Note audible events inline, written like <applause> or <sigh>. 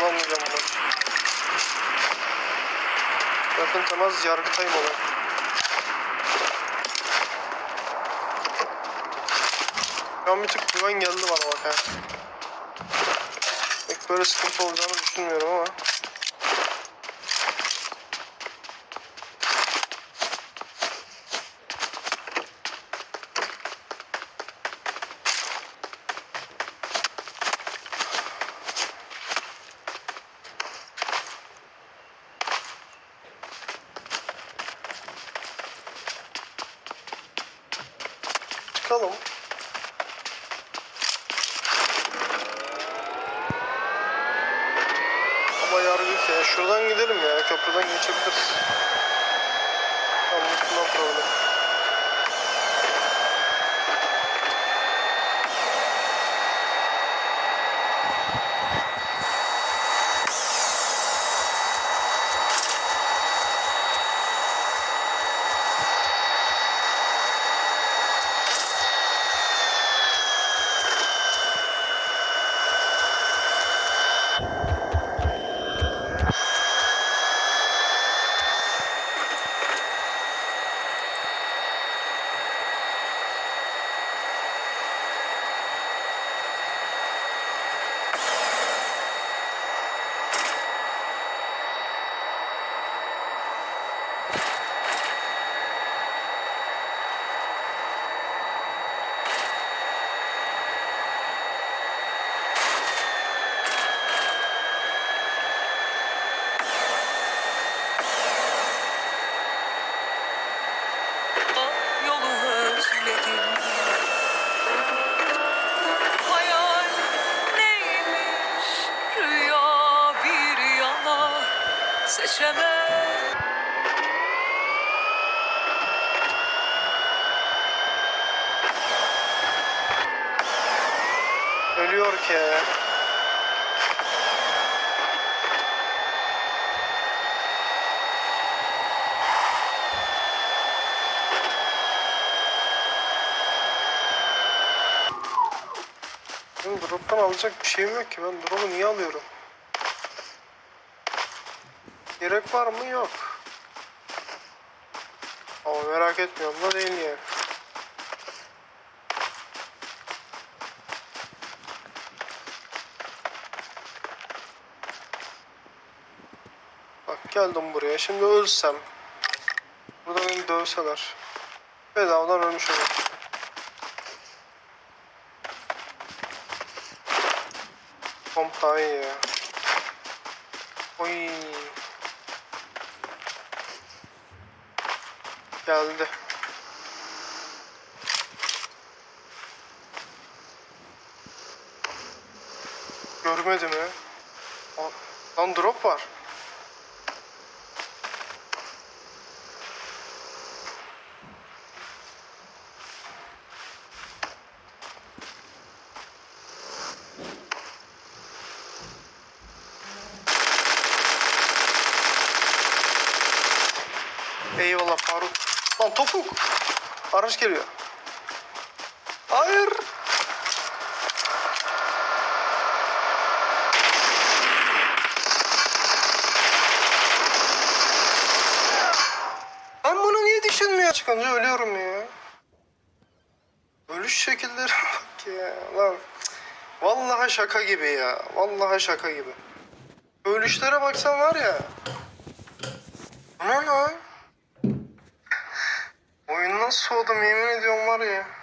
kullanmayacağım bunu. Yakın temas yargıtayım olan. Şu bir tık güven geldi bana bak ha. Pek böyle sıkıntı olacağını düşünmüyorum ama. Çıkalım. Ama yargı ya. Şuradan gidelim ya. Köprüden geçebiliriz. Tamam, problem. Seçemem Ölüyor ki. Benim drop'tan alacak bir şeyim yok ki. Ben drop'u niye alıyorum? Gerek var mı? Yok. Ama merak etmiyorum da değil yani. Bak geldim buraya. Şimdi ölsem. Burada beni dövseler. Bedavadan ölmüş olurum. Komp daha iyi ya. Oy. Geldi. Görmedi mi? Lan drop var. Eyvallah Faruk. Lan topuk. Araç geliyor. Hayır. Ben bunu niye düşünmüyor çıkınca ölüyorum ya. Ölüş şekilleri <laughs> bak ya. Lan. Vallahi şaka gibi ya. Vallahi şaka gibi. Ölüşlere baksan var ya. Ne lan? Oyundan soğudum yemin ediyorum var ya.